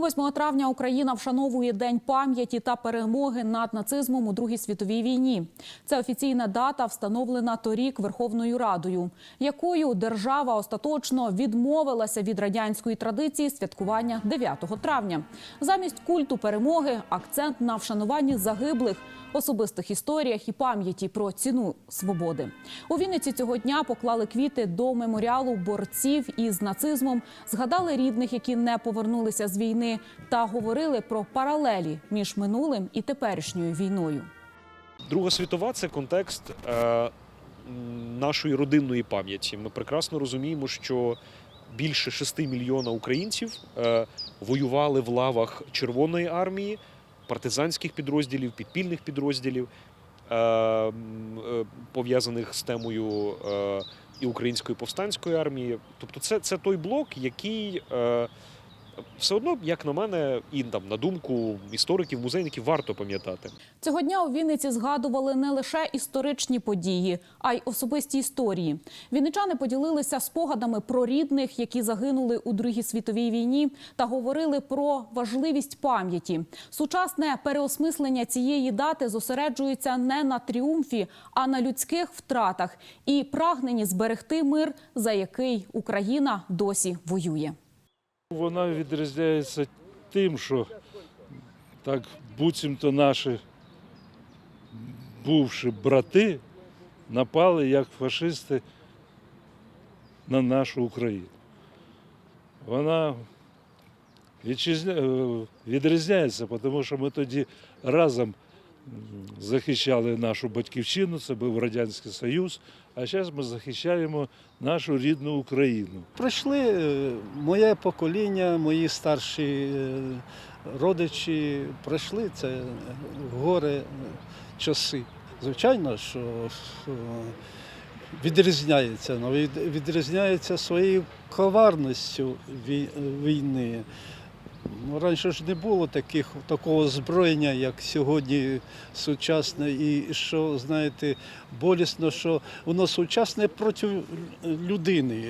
8 травня Україна вшановує День пам'яті та перемоги над нацизмом у Другій світовій війні. Це офіційна дата, встановлена торік Верховною Радою, якою держава остаточно відмовилася від радянської традиції святкування 9 травня. Замість культу перемоги акцент на вшануванні загиблих, особистих історіях і пам'яті про ціну свободи. У Вінниці цього дня поклали квіти до меморіалу борців із нацизмом, згадали рідних, які не повернулися з війни, та говорили про паралелі між минулим і теперішньою війною. Друга світова це контекст е, нашої родинної пам'яті. Ми прекрасно розуміємо, що більше 6 мільйона українців е, воювали в лавах Червоної армії, партизанських підрозділів, підпільних підрозділів, е, е, пов'язаних з темою е, і української повстанської армії. Тобто, це, це той блок, який. Е, все одно, як на мене, і там на думку істориків, музейників, варто пам'ятати. Цього дня у Вінниці згадували не лише історичні події, а й особисті історії. Вінничани поділилися спогадами про рідних, які загинули у Другій світовій війні, та говорили про важливість пам'яті. Сучасне переосмислення цієї дати зосереджується не на тріумфі, а на людських втратах і прагненні зберегти мир, за який Україна досі воює. Вона відрізняється тим, що так буцімто наші бувші брати напали як фашисти на нашу Україну. Вона е, відрізняється, тому що ми тоді разом захищали нашу батьківщину, це був Радянський Союз, а зараз ми захищаємо нашу рідну Україну. Пройшли е, моє покоління, мої старші е, родичі пройшли це горе часи. Звичайно, що відрізняється, але відрізняється своєю коварністю війни. Ну, Раніше ж не було таких, такого зброєння, як сьогодні сучасне, і що, знаєте, болісно, що воно сучасне проти людини.